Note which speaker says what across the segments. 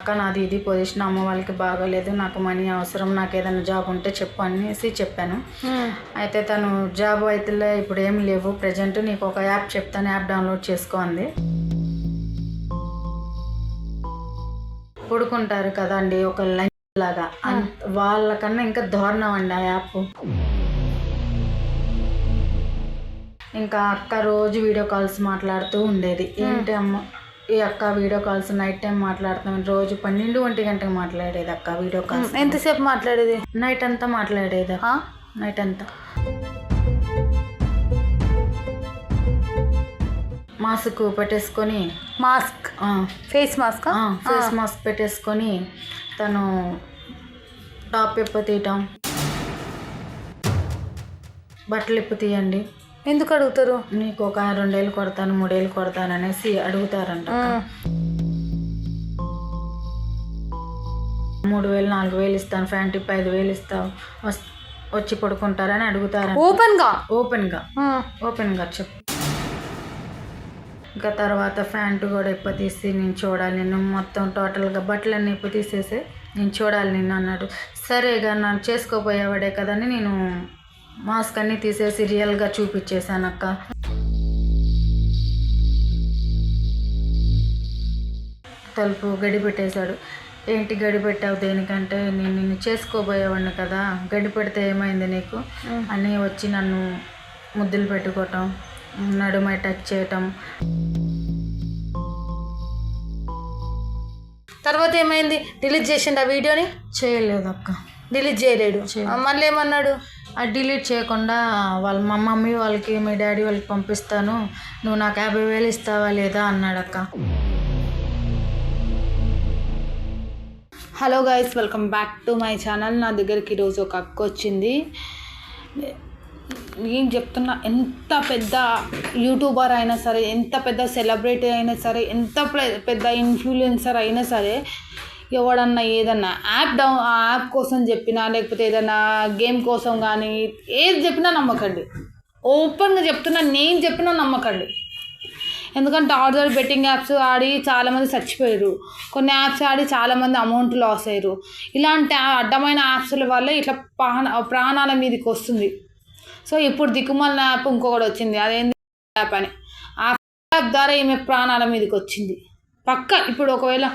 Speaker 1: అక్క నాది ఇది పొజిషన్ అమ్మ వాళ్ళకి బాగోలేదు నాకు మనీ అవసరం నాకు ఏదైనా జాబ్ ఉంటే చెప్పు అనేసి చెప్పాను. అయితే తను జాబ్ అయితే ఇప్పుడు ఏం లేవు ప్రజెంట్ నీకు ఒక యాప్ చెప్తాను యాప్ డౌన్లోడ్ చేసుకో అంది. పడుకుంటారు కదండి ఒక లైన్ లాగా. వాళ్ళకన్నా ఇంకా దారుణం అండి ఆ యాప్ ఇంకా అక్క రోజు వీడియో కాల్స్ మాట్లాడుతూ ఉండేది. ఏంటి అమ్మ? ఈ అక్క వీడియో కాల్స్ నైట్ టైం మాట్లాడుతాం రోజు పన్నెండు ఒంటి గంటకు మాట్లాడేది అక్క వీడియో కాల్స్.
Speaker 2: ఎంతసేపు మాట్లాడేది?
Speaker 1: నైట్ అంతా మాట్లాడేది? నైట్ అంతా. మాస్క్ పెట్టేసుకొని
Speaker 2: mask? Face mask?
Speaker 1: Face mask పెట్టేసుకొని తను టాప్ ఇప్పు తీయటం. బట్టలు ఇప్పు తీయండి.
Speaker 2: ఎందుకు అడుగుతారు?
Speaker 1: నీకు ఒక రెండేళ్ళు కొడతాను మూడేళ్ళు కొడతాను అనేసి అడుగుతారంట మూడు వేలు నాలుగు వేలు ఇస్తాను ఫ్యాంట్ ఇప్పి ఐదు వేలు ఇస్తావు వచ్చి పడుకుంటారని
Speaker 2: గా
Speaker 1: ఓపెన్గా?
Speaker 2: ఆ.
Speaker 1: ఓపెన్గా చెప్పు. ఇంకా తర్వాత ప్యాంటు కూడా ఇప్ప తీసి నేను చూడాలి నిన్ను. మొత్తం టోటల్గా బట్టలన్నీ ఇప్పు తీసేసి నేను చూడాలి నిన్ను అన్నాడు. సరే ఇక నన్ను చేసుకోపోయేవాడే కదని నేను మాస్క్ అన్నీ తీసేసి రియల్గా చూపించేశాను అక్క. తలుపు గడి పెట్టేశాడు ఏంటి గడి పెట్టావు దేనికంటే? నేను నిన్ను చేసుకోబోయేవాడిని కదా. గడి పెడితే ఏమైంది నీకు? అని వచ్చి నన్ను ముద్దులు పెట్టుకోవటం నడుమై టచ్ చేయటం.
Speaker 2: తర్వాత ఏమైంది? డిలీట్ చేసిండు ఆ వీడియోని?
Speaker 1: చేయలేదు అక్క.
Speaker 2: డిలీట్ చేయలేడు. మళ్ళీ ఏమన్నాడు?
Speaker 1: అది డిలీట్ చేయకుండా వాళ్ళ మా మమ్మీ వాళ్ళకి మీ డాడీ వాళ్ళకి పంపిస్తాను. నువ్వు నాకు యాభై వేలు ఇస్తావా లేదా అన్నాడు అక్క
Speaker 2: hello guys welcome back to my channel నా దగ్గరికి ఈరోజు ఒక అక్క వచ్చింది. నేను చెప్తున్నా ఎంత పెద్ద యూట్యూబర్ అయినా సరే ఎంత పెద్ద సెలబ్రిటీ అయినా సరే ఎంత పెద్ద ఇన్ఫ్లుయెన్సర్ అయినా సరే ఎవడన్నా ఏదన్నా యాప్ డౌన్ ఆ యాప్ కోసం చెప్పినా లేకపోతే ఏదన్నా గేమ్ కోసం కానీ ఏది చెప్పినా నమ్మకండి. ఓపెన్గా చెప్తున్నా నేను చెప్పినా నమ్మకండి. ఎందుకంటే ఆర్డర్ బెట్టింగ్ యాప్స్ ఆడి చాలామంది చచ్చిపోయారు. కొన్ని యాప్స్ ఆడి చాలామంది అమౌంట్ లాస్ అయ్యారు. ఇలాంటి అడ్డమైన యాప్స్ల వల్ల ఇట్లా ప్రాణ ప్రాణాల మీదకి వస్తుంది. సో ఇప్పుడు దిక్కుమాలిన యాప్ ఇంకొకటి వచ్చింది. అదేంటి యాప్ అని. ఆ యాప్ ద్వారా ఈమె ప్రాణాల మీదకి వచ్చింది. పక్క. ఇప్పుడు ఒకవేళ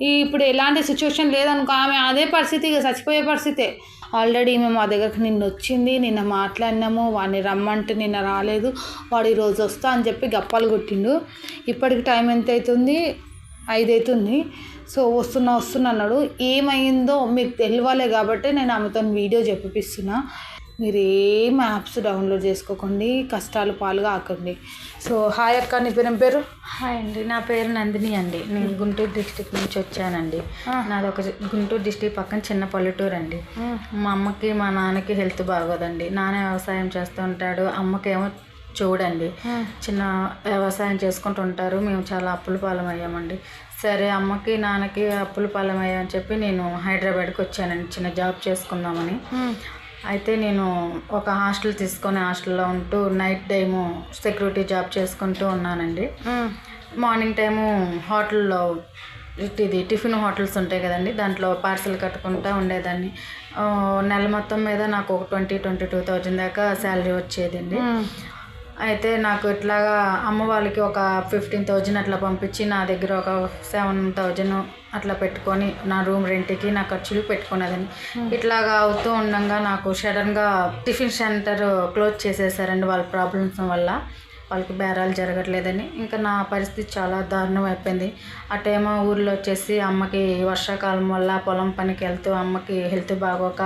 Speaker 2: ఈ ఇప్పుడు ఎలాంటి సిచ్యువేషన్ లేదనుకో ఆమె అదే పరిస్థితి ఇక చచ్చిపోయే పరిస్థితే. ఆల్రెడీ మేము మా దగ్గరకు నిన్న వచ్చింది నిన్న మాట్లాడినాము వాడిని రమ్మంటే నిన్న రాలేదు వాడు ఈరోజు వస్తా అని చెప్పి గప్పాలు కొట్టిండు. ఇప్పటికి టైం ఎంత అవుతుంది ఐదు అవుతుంది సో వస్తున్నా వస్తున్నా అన్నాడు. ఏమైందో మీకు తెలియాలి కాబట్టి నేను ఆమెతో వీడియో చెప్పిస్తున్నా మీరు ఏం యాప్స్ డౌన్లోడ్ చేసుకోకండి కష్టాలు పాలు కాకండి సో హాయ్ అక్క నీ పేరు పేరు?
Speaker 1: హాయ్ అండి నా పేరు నందిని అండి. నేను గుంటూరు డిస్టిక్ నుంచి వచ్చానండి. నాది ఒక గుంటూరు డిస్టిక్ పక్కన చిన్న పల్లెటూరు అండి. మా. అమ్మకి మా నాన్నకి హెల్త్ బాగోదండి. నాన్న వ్యవసాయం చేస్తూ ఉంటాడు అమ్మకేమో చూడండి. చిన్న వ్యవసాయం చేసుకుంటూ ఉంటారు. మేము చాలా అప్పుల పాలం అయ్యామండి సరే అమ్మకి నాన్నకి అప్పుల పాలం అయ్యామని చెప్పి నేను హైదరాబాద్కి వచ్చానండి. చిన్న జాబ్ చేసుకుందామని. అయితే నేను ఒక హాస్టల్ తీసుకొని హాస్టల్లో ఉంటూ నైట్ టైము సెక్యూరిటీ జాబ్ చేసుకుంటూ ఉన్నానండి. మార్నింగ్ టైము హోటల్లో ఇది టిఫిన్ హోటల్స్ ఉంటాయి కదండి దాంట్లో పార్సల్ కట్టుకుంటూ ఉండేదాన్ని. నెల మొత్తం మీద నాకు ఒక ట్వంటీ ట్వంటీ టూ థౌజండ్ దాకా శాలరీ వచ్చేదండి. అయితే నాకు ఇట్లాగా అమ్మ వాళ్ళకి ఒక ఫిఫ్టీన్ థౌజండ్ అట్లా పంపించి నా దగ్గర ఒక సెవెన్ థౌజండ్ అట్లా పెట్టుకొని నా రూమ్ రెంట్కి నా ఖర్చులు పెట్టుకునేదాన్ని ఇట్లాగా అవుతూ ఉండగా నాకు సడన్గా టిఫిన్ సెంటర్ క్లోజ్ చేసేసారండి వాళ్ళ ప్రాబ్లమ్స్ వల్ల. వాళ్ళకి బేరాలు జరగట్లేదని. ఇంకా నా పరిస్థితి చాలా దారుణం అయిపోయింది. అటేమో ఊర్లో వచ్చేసి అమ్మకి వర్షాకాలం వల్ల పొలం పనికి వెళ్తూ అమ్మకి హెల్త్ బాగోక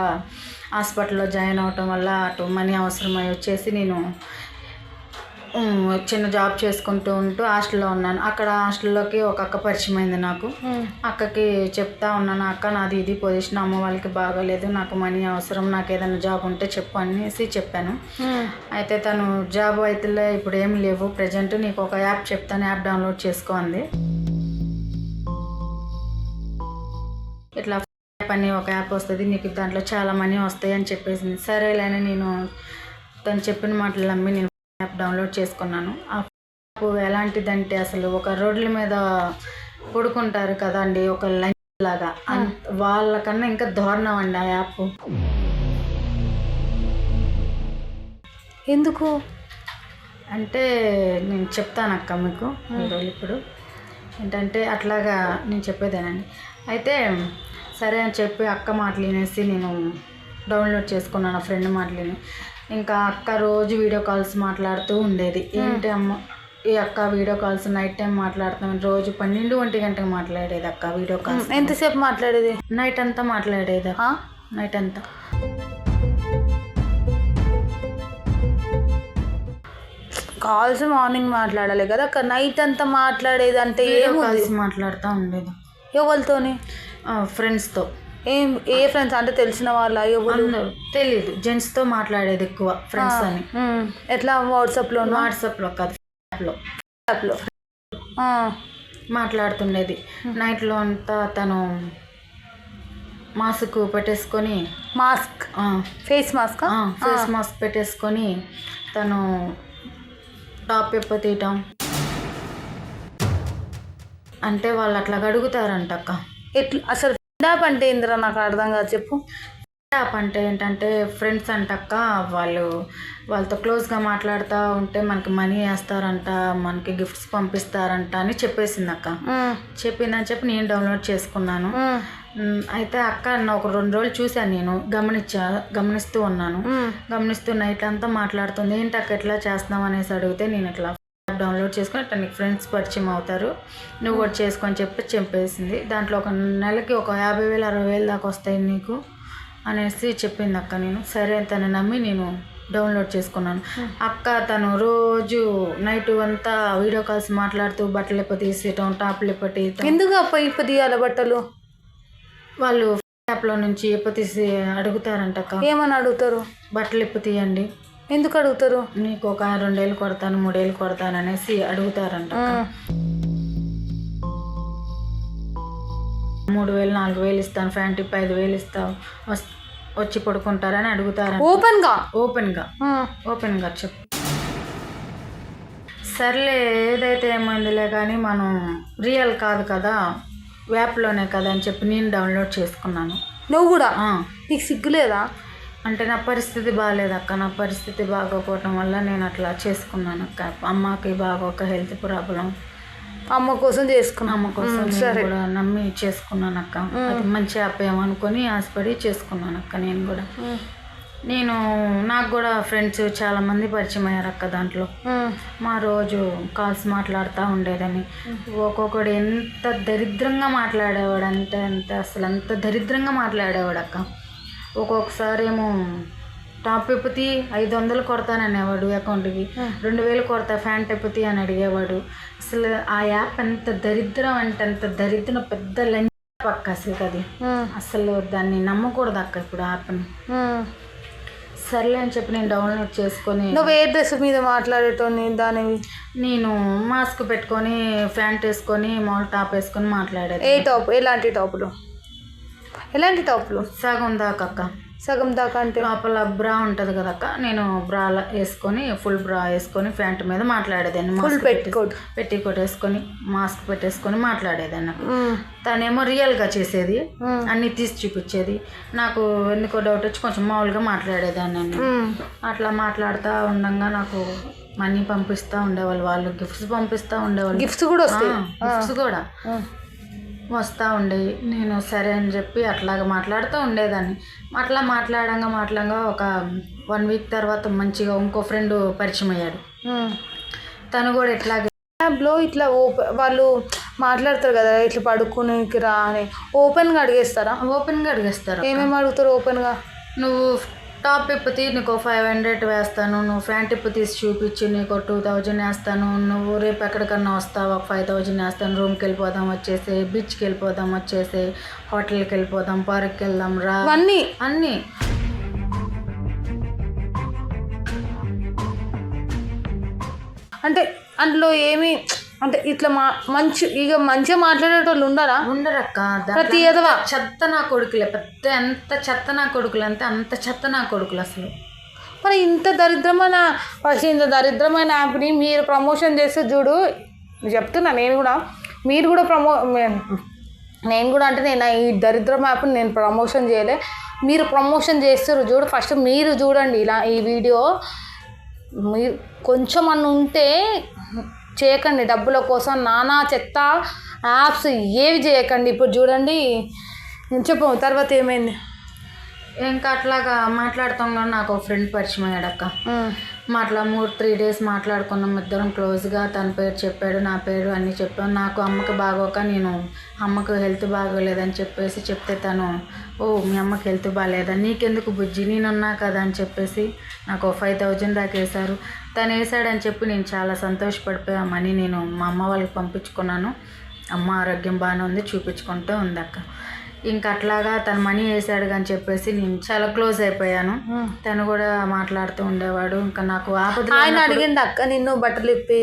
Speaker 1: హాస్పిటల్లో జాయిన్ అవటం వల్ల అటు మనీ అవసరమై వచ్చేసి నేను చిన్న జాబ్ చేసుకుంటూ ఉంటూ హాస్టల్లో ఉన్నాను. అక్కడ హాస్టల్లోకి ఒక అక్క పరిచయం అయింది నాకు. అక్కకి చెప్తా ఉన్నాను అక్క నాది ఇది పొజిషన్ అమ్మ వాళ్ళకి బాగోలేదు నాకు మనీ అవసరం నాకు ఏదైనా జాబ్ ఉంటే చెప్పు అనేసి చెప్పాను. అయితే తను జాబ్ అయితే ఇప్పుడు ఏం లేవు ప్రజెంట్ నీకు ఒక యాప్ చెప్తాను యాప్ డౌన్లోడ్ చేసుకో అంది. ఇట్లా యాప్ అని ఒక యాప్ వస్తుంది నీకు దాంట్లో చాలా మనీ వస్తాయి అని చెప్పేసింది. సరేలేని నేను తను చెప్పిన మాటలు నమ్మి నేను యాప్ డౌన్లోడ్ చేసుకున్నాను. ఆ యాప్ ఎలాంటిదంటే అసలు ఒక రోడ్ల మీద పడుకుంటారు కదండి ఒక లైన్ లాగా. వాళ్ళకన్నా ఇంకా దారుణం అండి ఆ యాప్.
Speaker 2: ఎందుకు?
Speaker 1: అంటే నేను చెప్తాను అక్క మీకు ఇప్పుడు. ఏంటంటే అట్లాగా నేను చెప్పేదేనండి. అయితే సరే అని చెప్పి అక్క మాటలు వినేసి నేను డౌన్లోడ్ చేసుకున్నాను ఫ్రెండ్ మాటలు. ఇంకా అక్క రోజు వీడియో కాల్స్ మాట్లాడుతూ ఉండేది. ఏంటి అమ్మ? ఈ అక్క వీడియో కాల్స్ నైట్ టైం మాట్లాడుతాం. రోజు పన్నెండు ఒంటి గంటకు మాట్లాడేది అక్క వీడియో కాల్స్.
Speaker 2: ఎంతసేపు మాట్లాడేది?
Speaker 1: నైట్ అంతా మాట్లాడేది? నైట్ అంతా.
Speaker 2: కాల్స్ మార్నింగ్ మాట్లాడాలి కదా అక్క. నైట్ అంతా మాట్లాడేది అంటే ఏముంది?
Speaker 1: కాల్స్ మాట్లాడుతూ ఉండేది.
Speaker 2: ఎవరితోని?
Speaker 1: ఫ్రెండ్స్తో
Speaker 2: ఏం ఏ ఫ్రెండ్స్ అంటే తెలిసిన వాళ్ళ? ఎవరు?
Speaker 1: అందరూ. తెలీదు. జెంట్స్తో మాట్లాడేది ఎక్కువ ఫ్రెండ్స్ అని.
Speaker 2: ఎట్లా? వాట్సాప్లోనూ?
Speaker 1: వాట్సాప్లో కాదు యాప్లో
Speaker 2: యాప్లో ఆ,
Speaker 1: మాట్లాడుతుండేది. నైట్లో అంతా తను మాస్క్ పెట్టేసుకొని
Speaker 2: mask face mask
Speaker 1: face mask పెట్టేసుకొని తను టాప్ ఎప్ప తీయటం. అంటే వాళ్ళు అట్లా అడుగుతారంట అక్క
Speaker 2: ఎట్లా? అసలు యాప్ అంటే ఏందిరా నాకు అర్థం కాదు చెప్పు.
Speaker 1: యాప్ అంటే ఏంటంటే ఫ్రెండ్స్ అంటక్క వాళ్ళు వాళ్ళతో క్లోజ్గా మాట్లాడుతూ ఉంటే మనకి మనీ వేస్తారంట మనకి గిఫ్ట్స్ పంపిస్తారంట అని చెప్పేసింది అక్క చెప్పిందని చెప్పి నేను డౌన్లోడ్ చేసుకున్నాను. అయితే అక్క ఒక రెండు రోజులు చూశాను నేను గమనించా గమనిస్తూ ఉన్నాను. గమనిస్తూ నైట్ అంతా మాట్లాడుతుంది ఏంటి అక్క ఎట్లా చేస్తున్నావు అనేసి అడిగితే నేను ఇట్లా డౌన్లోడ్ చేసుకొని ఇట్లా నీకు ఫ్రెండ్స్ పరిచయం అవుతారు. నువ్వు కూడా చేసుకొని చెప్పి చెప్పేసింది. దాంట్లో ఒక నెలకి ఒక యాభై వేలు అరవై వేలు దాకా వస్తాయి నీకు అనేసి చెప్పింది అక్క నేను. సరే తను నమ్మి నేను డౌన్లోడ్ చేసుకున్నాను. అక్క తను రోజు నైట్ అంతా వీడియో కాల్స్ మాట్లాడుతూ బట్టలు ఎప్ప తీసేయటం టాప్లు ఎప్ప తీయటం.
Speaker 2: ఎందుకు అప్ప ఇప్పుడు తీయాలి బట్టలు?
Speaker 1: వాళ్ళు యాప్లో నుంచి ఎప్ప తీసి అడుగుతారంట అక్క.
Speaker 2: ఏమని అడుగుతారు?
Speaker 1: బట్టలు ఎప్పు తీయండి.
Speaker 2: ఎందుకు అడుగుతారు?
Speaker 1: నీకు ఒక రెండేళ్ళు కొడతాను మూడేళ్ళు కొడతాను అనేసి అడుగుతారంట మూడు వేలు నాలుగు వేలు ఇస్తాను ఫ్యాన్ టిప్ ఐదు వేలు ఇస్తావు వచ్చి పడుకుంటారని అడుగుతారంట.
Speaker 2: ఓపెన్గా?
Speaker 1: ఓపెన్గా. ఓపెన్గా చెప్పు. సర్లే ఏదైతే ఏమైందిలే కానీ మనం రియల్ కాదు కదా యాప్లోనే కదా అని చెప్పి నేను డౌన్లోడ్ చేసుకున్నాను.
Speaker 2: నువ్వు కూడా? నీకు సిగ్గులేదా?
Speaker 1: అంటే నా పరిస్థితి బాగాలేదు అక్క. నా పరిస్థితి బాగోపోవటం వల్ల నేను అట్లా చేసుకున్నాను అక్క. అమ్మకి బాగోక హెల్త్ ప్రాబ్లం.
Speaker 2: అమ్మ కోసం చేసుకున్నా
Speaker 1: అమ్మ కోసం నేను కూడా నమ్మి చేసుకున్నాను అక్క. అది మంచి యాప్ ఏమనుకొని ఆశపడి చేసుకున్నాను అక్క నేను కూడా. నేను నాకు కూడా ఫ్రెండ్స్ చాలా మంది పరిచయం అయ్యారు అక్క దాంట్లో. మా రోజు కాల్స్ మాట్లాడుతూ ఉండేదని. ఒక్కొక్కడు ఎంత దరిద్రంగా మాట్లాడేవాడు అంటే అంత అసలు అంత దరిద్రంగా మాట్లాడేవాడు అక్క. ఒక్కొక్కసారి ఏమో టాప్ ఎప్పుతి ఐదు వందలు కొడతాననేవాడు అకౌంట్కి. రెండు వేలు కొడతా ఫ్యాన్ ఎప్పుతి అని అడిగేవాడు. అసలు ఆ యాప్ ఎంత దరిద్రం అంటే అంత దరిద్రం పెద్ద లంచ్ పక్క అసలు అది. అసలు దాన్ని నమ్మకూడదు అక్క ఇప్పుడు యాప్ని. సర్లే అని చెప్పి నేను డౌన్లోడ్ చేసుకొని
Speaker 2: నువ్వు ఏ డ్రెస్ మీద మాట్లాడేటోని దానివి
Speaker 1: నేను మాస్క్ పెట్టుకొని ఫ్యాంట్ వేసుకొని మామూలు టాప్ వేసుకొని మాట్లాడేది.
Speaker 2: ఏ టాప్? ఎలాంటి టాపులు? ఎలాంటి టాపులు?
Speaker 1: సగం దాకా అక్క.
Speaker 2: సగం దాకా అంటే?
Speaker 1: లోపల బ్రా ఉంటుంది కదా అక్క. నేను బ్రా వేసుకొని ఫుల్ బ్రా వేసుకొని ఫ్యాంట్ మీద మాట్లాడేదాన్ని.
Speaker 2: ఫుల్ పెట్టుకోట్
Speaker 1: పెట్టి కొట్టేసుకొని మాస్క్ పెట్టేసుకొని మాట్లాడేదాన్ని తనేమో రియల్గా చేసేది. అన్నీ తీసి చూపించేది. నాకు ఎందుకో డౌట్ వచ్చి కొంచెం మామూలుగా మాట్లాడేదాన్ని నేను అట్లా మాట్లాడుతూ ఉండగా నాకు మనీ పంపిస్తూ ఉండేవాళ్ళు వాళ్ళు. గిఫ్ట్స్ పంపిస్తూ ఉండేవాళ్ళు.
Speaker 2: గిఫ్ట్స్ కూడా వస్తాయి.
Speaker 1: గిఫ్ట్స్ కూడా. వస్తూ ఉండేవి నేను సరే అని చెప్పి అట్లాగా మాట్లాడుతూ ఉండేదాన్ని. అట్లా మాట్లాడంగా మాట్లాడంగా ఒక వన్ వీక్ తర్వాత మంచిగా ఇంకో ఫ్రెండ్ పరిచయం అయ్యాడు. తను కూడా ఇట్లాగే
Speaker 2: యాప్లో ఇట్లా ఓపెన్ వాళ్ళు మాట్లాడతారు కదా ఇట్లా పడుకునేకి రా అని. ఓపెన్గా అడిగేస్తారా?
Speaker 1: ఓపెన్గా అడిగేస్తారు
Speaker 2: ఏమేమి అడుగుతారు ఓపెన్గా?
Speaker 1: నువ్వు టాప్ ఇప్పు నీకు ఫైవ్ హండ్రెడ్ వేస్తాను నువ్వు ఫ్యాంట్ ఇప్పు తీసి చూపించి నీకు టూ థౌజండ్ వేస్తాను నువ్వు రేపు ఎక్కడికన్నా వస్తావు? ఒక ఫైవ్ థౌజండ్ వేస్తాను రూమ్కి వెళ్ళిపోదాం వచ్చేసి బీచ్కి వెళ్ళిపోదాం వచ్చేసి హోటల్కి వెళ్ళిపోదాం పార్క్కి వెళ్దాం రా.
Speaker 2: అవన్నీ
Speaker 1: అన్నీ.
Speaker 2: అంటే అందులో ఏమి అంటే ఇట్లా మా మంచి ఇక మంచిగా మాట్లాడేటోళ్ళు ఉండరా?
Speaker 1: ఉండరక్క.
Speaker 2: ప్రతి ఎదవా?
Speaker 1: చెత్త నా కొడుకులే. పెద్ద ఎంత చెత్త నా కొడుకులు అంటే అంత చెత్త నా కొడుకులు అసలు.
Speaker 2: మరి ఇంత దరిద్రమైన ఫస్ట్ ఇంత దరిద్రమైన యాప్ని మీరు ప్రమోషన్ చేస్తే చూడు నేను చెప్తున్నా నేను కూడా మీరు కూడా ప్రమో నేను కూడా అంటే నేను ఈ దరిద్రం యాప్ని నేను ప్రమోషన్ చేయలే. మీరు ప్రమోషన్ చేస్తారు చూడు ఫస్ట్ మీరు చూడండి ఇలా ఈ వీడియో. మీరు కొంచెం అన్న ఉంటే చేయకండి డబ్బుల కోసం. నానా చెత్త యాప్స్ ఏవి చేయకండి. ఇప్పుడు చూడండి. చెప్పు తర్వాత ఏమైంది?
Speaker 1: ఇంకా అట్లాగా మాట్లాడుతాం కానీ నాకు ఒక ఫ్రెండ్ పరిచయం అయ్యాడు అక్క మాట్లా మూడు త్రీ డేస్ మాట్లాడుకున్నాం. ఇద్దరం క్లోజ్గా తన పేరు చెప్పాడు నా పేరు అన్నీ చెప్పాను నాకు అమ్మకి బాగోక నేను అమ్మకు హెల్త్ బాగోలేదని చెప్పేసి చెప్తే తను ఓ మీ అమ్మకి హెల్త్ బాగాలేదా నీకెందుకు బుజ్జి? నేనున్నా కదా అని చెప్పేసి నాకు ఫైవ్ థౌజండ్ దాకా వేశారు. తను వేసాడని చెప్పి నేను చాలా సంతోషపడిపోయా. మనీ నేను మా అమ్మ వాళ్ళకి పంపించుకున్నాను. అమ్మ ఆరోగ్యం బాగానే ఉంది చూపించుకుంటూ ఉంది అక్క ఇంకా అట్లాగా తను మనీ వేసాడు అని చెప్పేసి నేను చాలా క్లోజ్ అయిపోయాను. తను కూడా మాట్లాడుతూ ఉండేవాడు. ఇంకా నాకు ఆపద
Speaker 2: ఆయన అడిగిండు అక్క నిన్ను బట్టలు ఇప్పి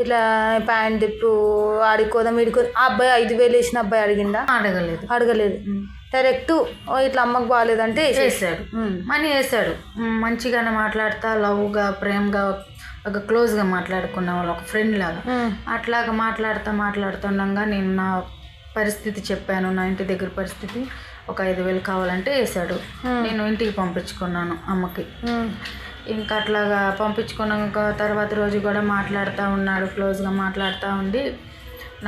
Speaker 2: ఇట్లా ప్యాంట్ తిప్పు ఆడుకోదాం వీడుకో ఆ అబ్బాయి ఐదు వేలు వేసిన అబ్బాయి అడిగిండా
Speaker 1: అడగలేదు.
Speaker 2: అడగలేదు. డైరెక్ట్ "ఓ, ఇట్లా అమ్మకు బాగాలేదంటే
Speaker 1: వేసాడు. మనీ వేసాడు. మంచిగానే మాట్లాడతా లవ్గా ప్రేమగా ఒక క్లోజ్గా మాట్లాడుకున్న వాళ్ళు ఒక ఫ్రెండ్ లాగా. అట్లాగా మాట్లాడుతూ మాట్లాడుతుండగా నేను నా పరిస్థితి చెప్పాను నా ఇంటి దగ్గర పరిస్థితి ఒక ఐదు వేలు కావాలంటే వేసాడు. నేను ఇంటికి పంపించుకున్నాను అమ్మకి. ఇంకా అట్లాగా పంపించుకున్నాక తర్వాత రోజు కూడా మాట్లాడుతూ ఉన్నాడు క్లోజ్గా మాట్లాడుతూ ఉండి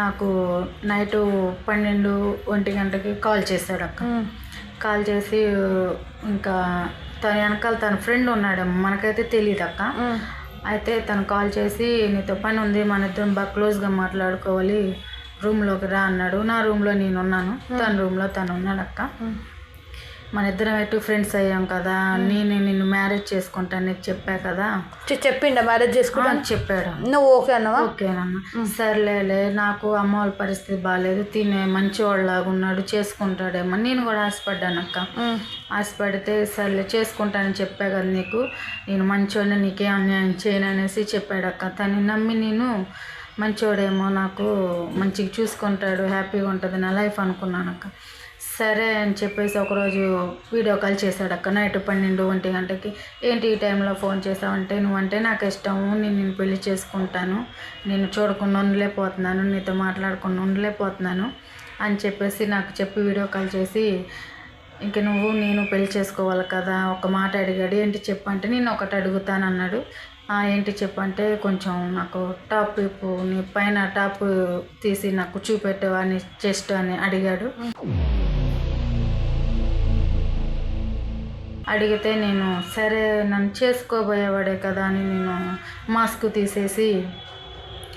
Speaker 1: నాకు నైటు పన్నెండు ఒంటి గంటకి కాల్ చేశాడు అక్క. కాల్ చేసి ఇంకా తన వెనకాల తన ఫ్రెండ్ ఉన్నాడు మనకైతే తెలియదు అక్క. అయితే తను కాల్ చేసి నీతో పని ఉంది మన ఇద్దరం బాగా క్లోజ్గా మాట్లాడుకోవాలి రూమ్లోకి రా అన్నాడు. నా రూమ్లో నేను ఉన్నాను తన రూమ్లో తను ఉన్నాడు అక్క. మన ఇద్దరం ఎటు ఫ్రెండ్స్ అయ్యాం కదా నేను నిన్ను మ్యారేజ్ చేసుకుంటాను నీకు చెప్పా కదా.
Speaker 2: చెప్పిండా మ్యారేజ్ చేసుకుంటా?
Speaker 1: అని చెప్పాడు.
Speaker 2: నువ్వు ఓకే అన్నవా?
Speaker 1: ఓకేనన్న సర్లేలే నాకు అమ్మ వాళ్ళ పరిస్థితి బాగాలేదు తినే మంచివాళ్ళలాగా ఉన్నాడు చేసుకుంటాడేమో నేను కూడా ఆశపడ్డాను అక్క. ఆశపడితే సర్లే చేసుకుంటానని చెప్పా కదా నీకు. నేను మంచివాడిని నీకేం అన్యాయం చేయను అనేసి చెప్పాడు అక్క. తను నమ్మి నేను మంచివాడేమో నాకు మంచిగా చూసుకుంటాడు హ్యాపీగా ఉంటుంది నా లైఫ్ అనుకున్నాను అక్క. సరే అని చెప్పేసి ఒకరోజు వీడియో కాల్ చేశాడు అక్క. నైట్ పన్నెండు ఒంటి గంటకి. ఏంటి ఈ టైంలో ఫోన్ చేసావంటే? నువ్వంటే నాకు ఇష్టము నేను నేను పెళ్ళి చేసుకుంటాను. నేను చూడకుండా ఉండలేకపోతున్నాను. నీతో మాట్లాడకుండా ఉండలేకపోతున్నాను అని చెప్పేసి నాకు చెప్పి వీడియో కాల్ చేసి ఇంక నువ్వు నేను పెళ్ళి చేసుకోవాలి కదా. ఒక మాట అడిగాడు. ఏంటి చెప్పంటే నేను ఒకటి అడుగుతాను అన్నాడు ఏంటి చెప్పంటే కొంచెం నాకు టాప్ నీ పైన టాప్ తీసి నాకు చూపెట్టు అని చెస్ట్ అని అడిగాడు. అడిగితే నేను సరే నన్ను చేసుకోబోయేవాడే కదా అని నేను మాస్క్ తీసేసి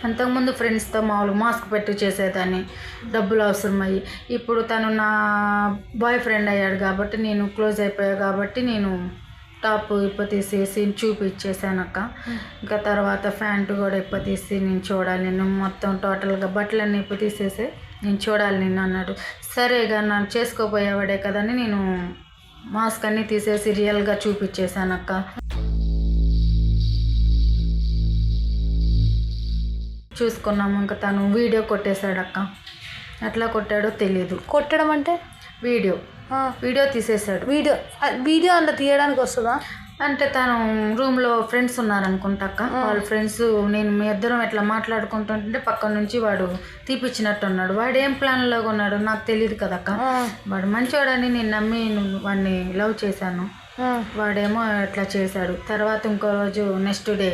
Speaker 1: అంతకుముందు ఫ్రెండ్స్తో మామూలు మాస్క్ పెట్టి చేసేదాన్ని డబ్బులు అవసరమయ్యి. ఇప్పుడు తను నా బాయ్ ఫ్రెండ్ అయ్యాడు కాబట్టి నేను క్లోజ్ అయిపోయా కాబట్టి నేను టాప్ ఇప్ప తీసేసి చూపించేసాను అక్క. ఇంకా తర్వాత ప్యాంటు కూడా ఇప్ప తీసి నేను చూడాలి. నేను మొత్తం టోటల్గా బట్టలన్నీ ఇప్ప తీసేసి నేను చూడాలి నిన్ను అన్నాడు. సరేగా నన్ను చేసుకోబోయేవాడే కదని నేను మాస్క్ అన్నీ తీసేసి రియల్గా చూపించేశాను అక్క చూసుకున్నాము ఇంకా తను వీడియో కొట్టేశాడు అక్క ఎట్లా కొట్టాడో తెలీదు.
Speaker 2: కొట్టడం అంటే?
Speaker 1: వీడియో. వీడియో తీసేశాడు.
Speaker 2: వీడియో వీడియో అందులో తీయడానికి వస్తుందా?
Speaker 1: అంటే తను రూమ్లో ఫ్రెండ్స్ ఉన్నారనుకుంటాక వాళ్ళ ఫ్రెండ్స్ నేను మీ ఇద్దరం ఎట్లా మాట్లాడుకుంటుంటే పక్క నుంచి వాడు తీపిచ్చినట్టు ఉన్నాడు వాడు ఏం ప్లాన్లో ఉన్నాడు నాకు తెలియదు కదక్క వాడు మంచివాడని నేను నమ్మి వాడిని లవ్ చేశాను. వాడేమో ఇట్లా చేశాడు. తర్వాత ఇంకో రోజు నెక్స్ట్ డే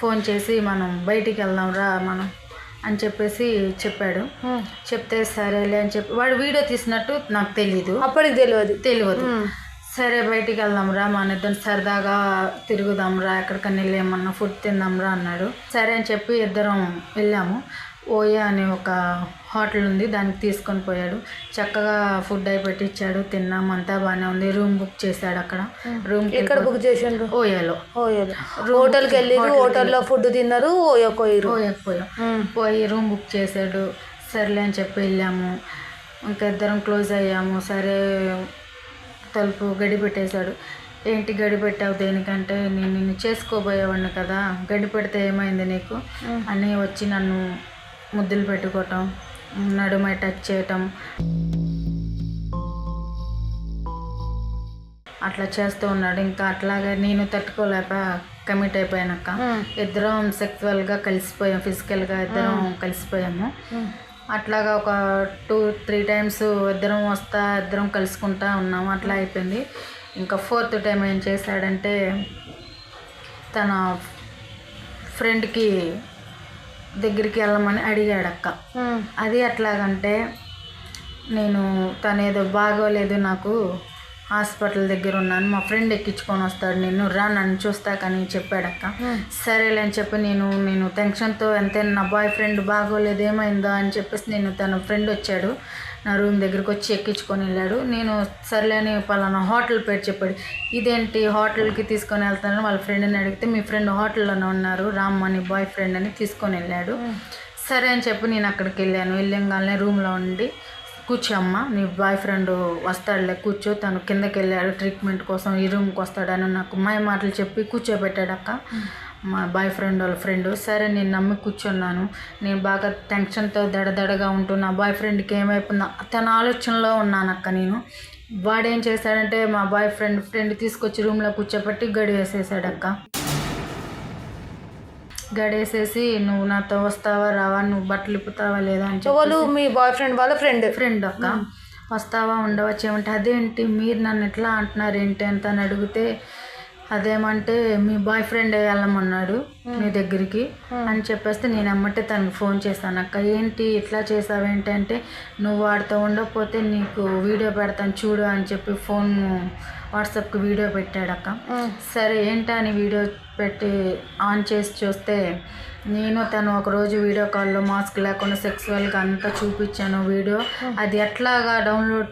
Speaker 1: ఫోన్ చేసి మనం బయటికి వెళ్దాం రా మనం అని చెప్పేసి చెప్పాడు. చెప్తే సరేలే అని చెప్పి వాడు వీడియో తీసినట్టు నాకు తెలీదు.
Speaker 2: అప్పటికి తెలియదు
Speaker 1: తెలియదు సరే బయటికి వెళ్దాం రా మన ఇద్దరం సరదాగా తిరుగుదాం రా ఎక్కడికన్నా వెళ్ళి ఏమన్నా ఫుడ్ తిందాం రా అన్నాడు. సరే అని చెప్పి ఇద్దరం వెళ్ళాము. ఓయా అనే ఒక హోటల్ ఉంది దానికి తీసుకొని పోయాడు. చక్కగా ఫుడ్ అయి పెట్టించాడు తిన్నాం అంతా బాగానే ఉంది. రూమ్ బుక్ చేశాడు అక్కడ. రూమ్
Speaker 2: ఎక్కడ బుక్ చేసిండ్రు?
Speaker 1: ఓయాలో.
Speaker 2: ఓయలు. హోటల్కి వెళ్ళిరు హోటల్లో ఫుడ్ తిన్నారు ఓయో కోయిరు
Speaker 1: ఓయాకు పోయాం. పోయి రూమ్ బుక్ చేశాడు. సర్లే అని చెప్పి వెళ్ళాము. ఇంకా ఇద్దరం క్లోజ్ అయ్యాము. సరే తలుపు గడి పెట్టేశాడు ఏంటి గడి పెట్టావు దేనికంటే? నేను నిన్ను చేసుకోబోయేవాడిని కదా. గడి పెడితే ఏమైంది నీకు? అని వచ్చి నన్ను ముద్దులు పెట్టుకోవటం నడుమై టచ్ చేయటం. అట్లా చేస్తూ ఉన్నాడు. ఇంకా అట్లాగే నేను తట్టుకోలేక కమిట్ అయిపోయానక్క. ఇద్దరం సెక్చువల్గా కలిసిపోయాం. ఫిజికల్గా ఇద్దరం కలిసిపోయాము. అట్లాగా ఒక టూ త్రీ టైమ్స్ ఇద్దరం వస్తా ఇద్దరం కలుసుకుంటా ఉన్నాం. అట్లా అయిపోయింది. ఇంకా ఫోర్త్ టైం ఏం చేశాడంటే తన ఫ్రెండ్కి దగ్గరికి వెళ్ళమని అడిగాడక్క. అది ఎట్లాగంటే నేను తను ఏదో బాగోలేదు నాకు హాస్పిటల్ దగ్గర ఉన్నాను. మా ఫ్రెండ్ ఎక్కించుకొని వస్తాడు నేను రా నన్ను చూస్తా కానీ చెప్పాడక్క సరేలే అని చెప్పి నేను నేను టెన్షన్తో ఎంతైనా నా బాయ్ ఫ్రెండ్ బాగోలేదు ఏమైందో అని చెప్పేసి నేను తన ఫ్రెండ్ వచ్చాడు. నా రూమ్ దగ్గరికి వచ్చి ఎక్కించుకొని వెళ్ళాడు. నేను సర్లే అని పలానా హోటల్ పేరు చెప్పాడు. ఇదేంటి హోటల్కి తీసుకొని వెళ్తానని వాళ్ళ ఫ్రెండ్ని అడిగితే మీ ఫ్రెండ్ హోటల్లోనే ఉన్నారు. రామ్ అని బాయ్ ఫ్రెండ్ అని తీసుకొని వెళ్ళాడు. సరే అని చెప్పి నేను అక్కడికి వెళ్ళాను. వెళ్ళంగానే రూమ్లో ఉండి కూర్చో అమ్మ నీ బాయ్ ఫ్రెండ్ వస్తాడులే కూర్చో. తను కిందకి వెళ్ళాడు ట్రీట్మెంట్ కోసం ఈ రూమ్కి వస్తాడని నాకు మాయ మాటలు చెప్పి కూర్చోబెట్టాడు అక్క. మా బాయ్ ఫ్రెండ్ వాళ్ళ ఫ్రెండ్ సరే నేను నమ్మి కూర్చున్నాను. నేను బాగా టెన్షన్తో దడదడగా ఉంటూ నా బాయ్ ఫ్రెండ్కి ఏమైపోయిందా తన ఆలోచనలో ఉన్నానక్క నేను నేను. వాడేం చేశాడంటే మా బాయ్ ఫ్రెండ్ ఫ్రెండ్ తీసుకొచ్చి రూమ్లో కూర్చోబెట్టి గడి వేసేసాడక్క గడేసేసి నువ్వు నాతో వస్తావా రావా నువ్వు బట్టలు ఇప్పుతావా లేదా? అని చెప్పి
Speaker 2: వాళ్ళు మీ బాయ్ ఫ్రెండ్ వాళ్ళ ఫ్రెండ్
Speaker 1: ఫ్రెండ్ అక్క. వస్తావా ఉండవచ్చు ఏమంటే అదేంటి? మీరు నన్ను ఎట్లా అంటున్నారు ఏంటి ಅಂತ అని అడిగితే అదేమంటే మీ బాయ్ ఫ్రెండ్ వెళ్ళమన్నాడు మీ దగ్గరికి. అని చెప్పేస్తే నేను అమ్మటే తనకు ఫోన్ చేశాను అక్క. ఏంటి ఇట్లా చేసావేంటి అంటే నువ్వు వాడితో ఉండకపోతే నీకు వీడియో పెడతాను చూడు అని చెప్పి ఫోన్ వాట్సాప్కి వీడియో పెట్టాడు అక్క సరే ఏంటా అని వీడియో పెట్టి ఆన్ చేసి చూస్తే నేను తను ఒకరోజు వీడియో కాల్లో మాస్క్ లేకుండా సెక్సువల్గా అంతా చూపించాను వీడియో. అది ఎట్లాగా డౌన్లోడ్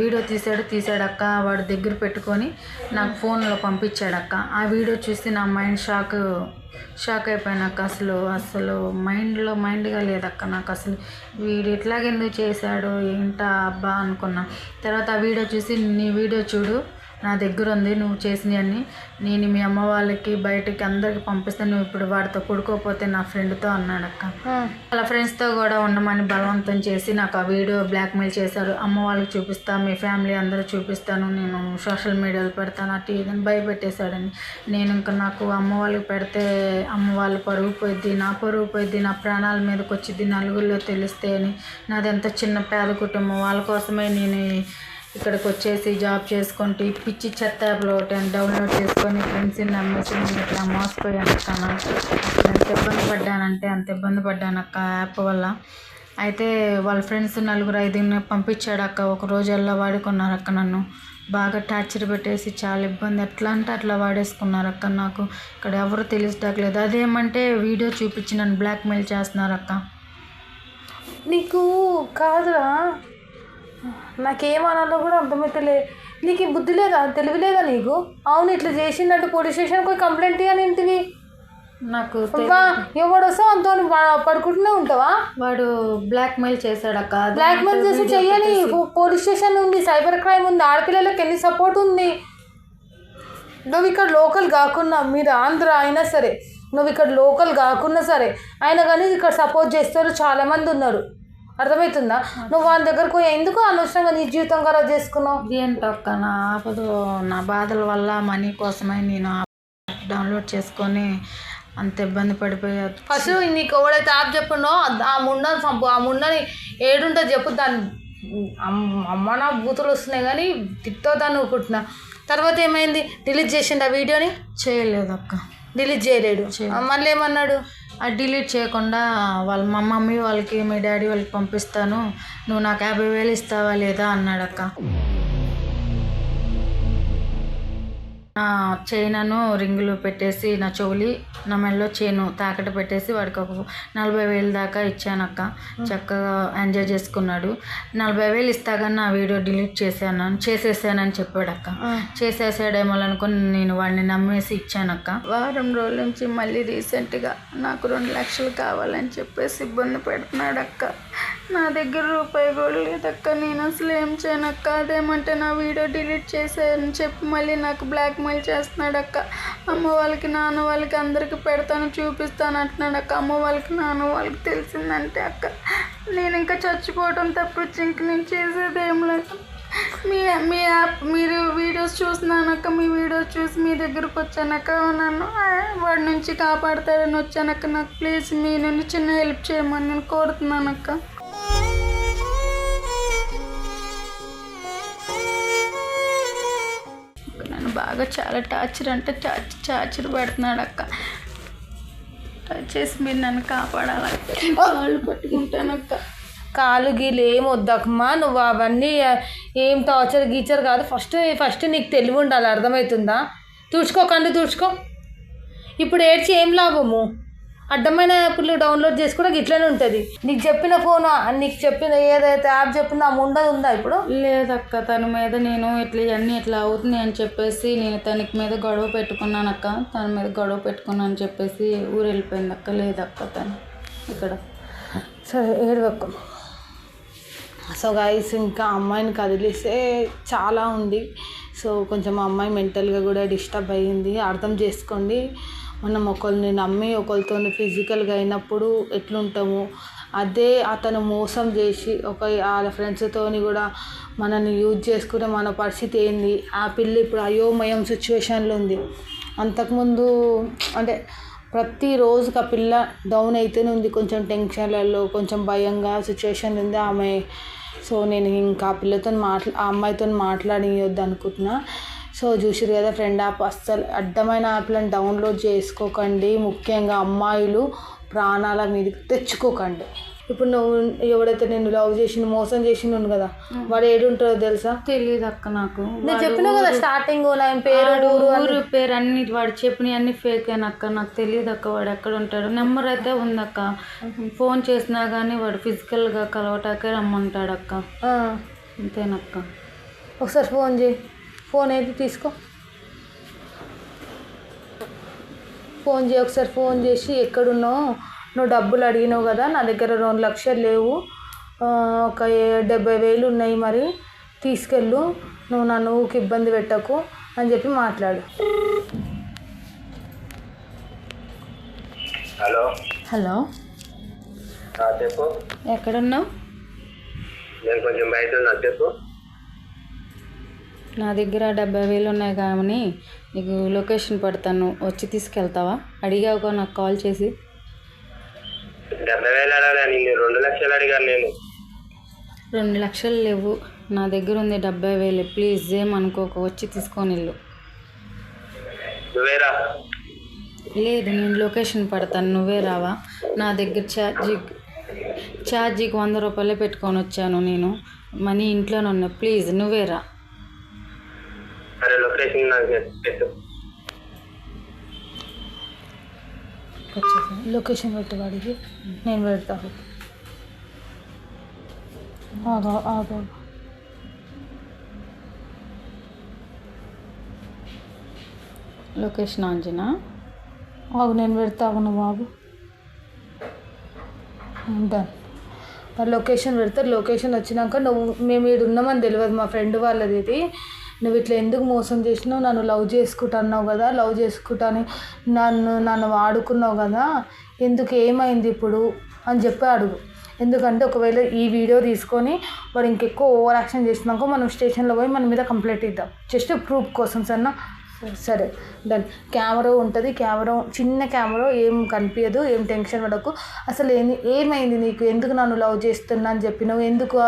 Speaker 1: వీడియో తీసాడు తీసాడక్క వాడు దగ్గర పెట్టుకొని నాకు ఫోన్లో పంపించాడక్క. ఆ వీడియో చూసి నా మైండ్ షాక్ షాక్ అయిపోయినాక అసలు అసలు మైండ్లో మైండ్గా లేదక్క నాకు అసలు. వీడు ఇట్లాగెందుకు చేశాడు ఏంటా అబ్బా అనుకున్నా. తర్వాత ఆ వీడియో చూసి నీ వీడియో చూడు. నా దగ్గర ఉంది నువ్వు చేసినవన్నీ నేను మీ అమ్మ వాళ్ళకి బయటకి అందరికి పంపిస్తాను నువ్వు ఇప్పుడు వాడితో పడుకోకపోతే నా ఫ్రెండ్తో అన్నాడక్క వాళ్ళ ఫ్రెండ్స్తో కూడా ఉండమని బలవంతం చేసి నాకు ఆ వీడియో బ్లాక్మెయిల్ చేశారు. అమ్మ వాళ్ళకి చూపిస్తా మీ ఫ్యామిలీ అందరూ చూపిస్తాను నేను సోషల్ మీడియాలో పెడతాను అటు ఇదని భయపెట్టేశాడని. నేను ఇంకా నాకు అమ్మ వాళ్ళకి పెడితే అమ్మ వాళ్ళ పరుగు పోయిద్ది నా పరుగు పోయిద్ది నా ప్రాణాల మీదకి వచ్చింది నలుగురిలో తెలిస్తే అని. నాది ఎంత చిన్న పేద కుటుంబం వాళ్ళ కోసమే నేను ఇక్కడికి వచ్చేసి జాబ్ చేసుకుంటే పిచ్చి చెత్త యాప్లో ఒకటి డౌన్లోడ్ చేసుకొని ఫ్రెండ్స్ని నమ్మేసి నేను ఇట్లా మోసపోయాను అక్క. ఎంత ఇబ్బంది పడ్డానంటే అంత ఇబ్బంది పడ్డాను అక్క యాప్ వల్ల. అయితే వాళ్ళ ఫ్రెండ్స్ నలుగురు ఐదుగురిని పంపించాడు అక్క. ఒక రోజల్లా వాడుకున్నారు అక్క నన్ను. బాగా టార్చర్ పెట్టేసి చాలా ఇబ్బంది. ఎట్లా అంటే అట్లా వాడేసుకున్నారు అక్క నాకు. ఇక్కడ ఎవరు తెలియట్లేదు అదేమంటే వీడియో చూపించి నన్ను బ్లాక్మెయిల్ చేస్తున్నారు అక్క.
Speaker 2: నీకు కాదురా. నాకేమనాలో కూడా అర్థమవుతలే నీకు ఈ బుద్ధి లేదా? తెలివి లేదా నీకు? అవును ఇట్లా చేసిందంటే పోలీస్ స్టేషన్ పోయి కంప్లైంట్ ఇవ్వని ఏంటివి
Speaker 1: నాకు తె-
Speaker 2: అబ్బా ఎవడు వస్తావు అంతో పడుకుంటూనే ఉంటావా?
Speaker 1: వాడు బ్లాక్మెయిల్ చేశాడక్క అది
Speaker 2: బ్లాక్ మెయిల్ చేసి చెయ్యని పోలీస్ స్టేషన్ ఉంది సైబర్ క్రైమ్ ఉంది ఆడపిల్లలకి ఎన్ని సపోర్ట్ ఉంది? నువ్వు ఇక్కడ లోకల్ కాకున్నా మీరు ఆంధ్ర అయినా సరే నువ్వు ఇక్కడ లోకల్ కాకున్నా సరే అయినా కానీ ఇక్కడ సపోర్ట్ చేస్తారు చాలామంది ఉన్నారు. అర్థమవుతుందా? నువ్వు వాళ్ళ దగ్గరకు ఎందుకు అనవసరంగా నీ జీవితం ఖరాబ్ చేసుకున్నావు?
Speaker 1: ఏంటో అక్క నా ఆపద. నా బాధల వల్ల మనీ కోసమై నేను డౌన్లోడ్ చేసుకొని అంత ఇబ్బంది పడిపోయా.
Speaker 2: ఫస్ట్ నీకు ఎవడైతే యాప్ చెప్పుండో ఆ ముండని చంపు ఆ ముండని ఏడుంటుంది చెప్పు దాన్ని అమ్మ నా బూతులు వస్తున్నాయి కానీ తిట్టో దాన్ని ఊరుకుంటున్నా తర్వాత ఏమైంది? డిలీట్ చేసిండు ఆ వీడియోని?
Speaker 1: చేయలేదు అక్క.
Speaker 2: డిలీట్ చేయలేడు. మళ్ళీ ఏమన్నాడు?
Speaker 1: అది డిలీట్ చేయకుండా వాళ్ళ మా మమ్మీ వాళ్ళకి మీ డాడీ వాళ్ళకి పంపిస్తాను. నువ్వు నాకు యాభై వేలు ఇస్తావా లేదా అన్నాడు నా చైనను రింగులు పెట్టేసి నా చెవులి నా మెడలో చైను తాకట్టు పెట్టేసి వాడికి ఒక నలభై వేలు దాకా ఇచ్చానక్క. చక్కగా ఎంజాయ్ చేసుకున్నాడు. నలభై వేలు ఇస్తాగానే నా వీడియో డిలీట్ చేశాను చేసేసానని చెప్పాడక్క. చేసేసాడేమో అనుకుని నేను వాడిని నమ్మేసి ఇచ్చానక్క. వారం రోజుల నుంచి మళ్ళీ రీసెంట్గా నాకు రెండు లక్షలు కావాలని చెప్పేసి ఇబ్బంది పెడుతున్నాడక్క. నా దగ్గర రూపాయి కూడా లేదక్క. నేను అసలు ఏం చేయనక్క? అదేమంటే నా వీడియో డిలీట్ చేశానని చెప్పి మళ్ళీ నాకు బ్లాక్మెయిల్ చేస్తున్నాడక్క. అమ్మ వాళ్ళకి నాన్న వాళ్ళకి అందరికి పెడతాను చూపిస్తాను అంటున్నాడు అక్క. అమ్మ వాళ్ళకి నాన్న వాళ్ళకి తెలిసిందంటే అక్క. నేను ఇంకా చచ్చిపోవటం తప్పించి ఇంక నేను చేసేది ఏం లేదు. మీ మీ యాప్ మీరు వీడియోస్ చూస్తున్నానక్క మీ వీడియోస్ చూసి మీ దగ్గరకు వచ్చానక్క నన్ను వాడి నుంచి కాపాడతారని వచ్చానక్క నాకు ప్లీజ్ మీ నుండి చిన్న హెల్ప్ చేయమని నేను కోరుతున్నానక్క బాగా చాలా టార్చర్ అంటే టార్చర్ టార్చర్ పెడుతున్నాడు అక్క. చేసి మీరు నన్ను కాపాడాలక్క కాళ్ళు పట్టుకుంటాను అక్క.
Speaker 2: కాలు గీలు ఏం వద్దకమ్మా నువ్వు అవన్నీ ఏం టార్చర్ గీచర్ కాదు. ఫస్ట్ ఫస్ట్ నీకు తెలివి ఉండాలి. అర్థమవుతుందా? తుడుచుకో కండు తుడుచుకో. ఇప్పుడు ఏడ్చి ఏం లాభము? అడ్డమైన యాప్లు డౌన్లోడ్ చేసి కూడా ఇట్లనే ఉంటుంది. నీకు చెప్పిన ఫోన్ నీకు చెప్పిన ఏదైతే యాప్ చెప్పిన ఆ ముండది ఉందా ఇప్పుడు?
Speaker 1: లేదక్క తన మీద నేను ఇట్లా ఇవన్నీ ఇట్లా అవుతున్నాయి అని చెప్పేసి నేను తనకి మీద గొడవ పెట్టుకున్నాను అక్క. తన మీద గొడవ పెట్టుకున్నాను అని చెప్పేసి ఊరు వెళ్ళిపోయింది అక్క. లేదక్క తను ఇక్కడ.
Speaker 2: సరే ఏడవకు. సో గైస్ ఇంకా అమ్మాయిని కదిలిస్తే చాలా ఉంది. సో కొంచెం అమ్మాయి మెంటల్గా కూడా డిస్టర్బ్ అయ్యింది. అర్థం చేసుకోండి. మనం ఒకరిని నమ్మి ఒకరితో ఫిజికల్గా అయినప్పుడు ఎట్లుంటాము అదే అతను మోసం చేసి ఒక వాళ్ళ ఫ్రెండ్స్తోని కూడా మనల్ని యూజ్ చేసుకునే మన పరిస్థితి ఏంది? ఆ పిల్ల ఇప్పుడు అయోమయం సిచ్యువేషన్లో ఉంది. అంతకుముందు అంటే ప్రతిరోజుకి ఆ పిల్ల డౌన్ అయితేనే ఉంది. కొంచెం టెన్షన్లలో కొంచెం భయంగా సిచ్యువేషన్ ఉంది. ఆమె సో నేను ఇంకా ఆ పిల్లతో మాట్లా ఆ అమ్మాయితో మాట్లాడియొద్దు అనుకుంటున్నా. సో చూసిరు కదా ఫ్రెండ్ యాప్ అస్సలు అడ్డమైన యాప్లను డౌన్లోడ్ చేసుకోకండి. ముఖ్యంగా అమ్మాయిలు ప్రాణాల మీదకి తెచ్చుకోకండి. ఇప్పుడు నువ్వు ఎవడైతే నేను లవ్ చేసి మోసం చేసినాను కదా వాడు ఏడుంటాడో తెలుసా?
Speaker 1: తెలియదు అక్క నాకు.
Speaker 2: నేను చెప్పినా కదా స్టార్టింగ్ పేరు ఊరు
Speaker 1: ఊరు పేరు అన్ని వాడు చెప్పిన అన్ని ఫేక్ అక్క నాకు తెలియదు అక్క వాడు ఎక్కడ ఉంటాడు. నెంబర్ అయితే ఉందక్క ఫోన్ చేసినా కానీ వాడు ఫిజికల్గా కలవటాకే రమ్మంటాడు అక్క. అంతేనక్క.
Speaker 2: ఒకసారి ఫోన్ చేయి. ఫోన్ ఏది తీసుకో. ఫోన్ చేయి ఒకసారి ఫోన్ చేసి ఎక్కడున్నావు? నువ్వు డబ్బులు అడిగినావు కదా నా దగ్గర రెండు లక్షలు లేవు. ఒక డెబ్బై వేలు ఉన్నాయి మరి తీసుకెళ్ళు. నువ్వు నన్ను ఊరికి ఇబ్బంది పెట్టకు అని చెప్పి మాట్లాడు.
Speaker 3: హలో.
Speaker 1: హలో.
Speaker 3: చెప్పు.
Speaker 1: ఎక్కడున్నావు?
Speaker 3: నేను కొంచెం బయట ఉన్నా చెప్పు.
Speaker 1: నా దగ్గర డెబ్బై వేలు ఉన్నాయి కానీ నీకు లొకేషన్ పెడతాను. వచ్చి తీసుకెళ్తావా? అడిగావుగా నాకు కాల్ చేసి.
Speaker 3: డెబ్బై వేలు రెండు లక్షలు అడిగాను నేను.
Speaker 1: రెండు లక్షలు లేవు. నా దగ్గర ఉంది డెబ్బై వేలు. ప్లీజ్ ఏమనుకోక వచ్చి తీసుకొని వెళ్ళు.
Speaker 3: నువ్వేరా?
Speaker 1: లేదు నేను లొకేషన్ పెడతాను. నువ్వే రావా? నా దగ్గర ఛార్జీ ఛార్జీకి వంద రూపాయలే పెట్టుకొని వచ్చాను నేను. మనీ ఇంట్లోనే ఉన్నాయి ప్లీజ్ నువ్వే రా.
Speaker 3: సరే లొకేషన్ నాకు పెట్టు.
Speaker 2: లొకేషన్ పెట్టు వాడికి. నేను పెడతాను ఆగా ఆగా.
Speaker 1: లొకేషన్ ఆంజనా?
Speaker 2: ఆగు నేను పెడతా ఉన్నా బాబు. డన్ మరి లొకేషన్ పెడతారు. లొకేషన్ వచ్చినాక నువ్వు మేము ఇక్కడ ఉన్నామని తెలియదు మా ఫ్రెండ్ వాళ్ళది ఇది. నువ్వు ఇట్లా ఎందుకు మోసం చేసినావు? నన్ను లవ్ చేసుకుంటా అన్నావు కదా లవ్ చేసుకుంటాని నన్ను నన్ను వాడుకున్నావు కదా ఎందుకు ఏమైంది ఇప్పుడు? అని చెప్పి అడుగు. ఎందుకంటే ఒకవేళ ఈ వీడియో తీసుకొని వాడు ఇంకెక్కువ ఓవర్ యాక్షన్ చేసినాక మనం స్టేషన్లో పోయి మన మీద కంప్లైంట్ ఇద్దాం. జస్ట్ ప్రూఫ్ కోసం సన్నా సరే డన్ కెమెరా ఉంటుంది. కెమెరా చిన్న కెమెరా ఏం కనిపించదు ఏం టెన్షన్ పడకు. అసలు ఏమి ఏమైంది నీకు? ఎందుకు నన్ను లవ్ చేస్తున్నా అని చెప్పినావు? ఎందుకు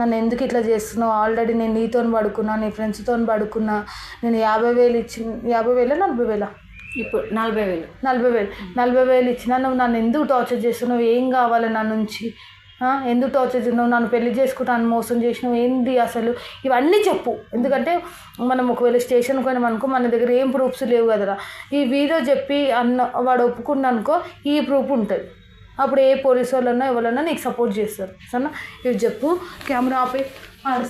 Speaker 2: నన్ను ఎందుకు ఇట్లా చేస్తున్నావు? ఆల్రెడీ నేను నీతో పడుకున్నా నీ ఫ్రెండ్స్తో పడుకున్నా. నేను యాభై వేలు ఇచ్చి యాభై వేల నలభై వేల?
Speaker 1: ఇప్పుడు నలభై వేలు.
Speaker 2: నలభై వేలు. నలభై వేలు ఇచ్చినా నువ్వు నన్ను ఎందుకు టార్చర్ చేస్తున్నావు? ఏం కావాలి నా నుంచి? ఎందుకు టార్చర్ చేసినావు నన్ను పెళ్ళి చేసుకుంటాను మోసం చేసినావు? ఏంది అసలు? ఇవన్నీ చెప్పు. ఎందుకంటే మనం ఒకవేళ స్టేషన్కి పోయినాం అనుకో మన దగ్గర ఏం ప్రూఫ్స్ లేవు కదరా. ఈ వీడియో చెప్పి అన్న వాడు ఒప్పుకున్నా అనుకో ఈ ప్రూఫ్ ఉంటుంది. అప్పుడు ఏ పోలీసు వాళ్ళన్నా ఎవరన్నా నీకు సపోర్ట్ చేస్తారు. సరేనా? ఇవి చెప్పు. కెమెరా ఆపి. ఆడ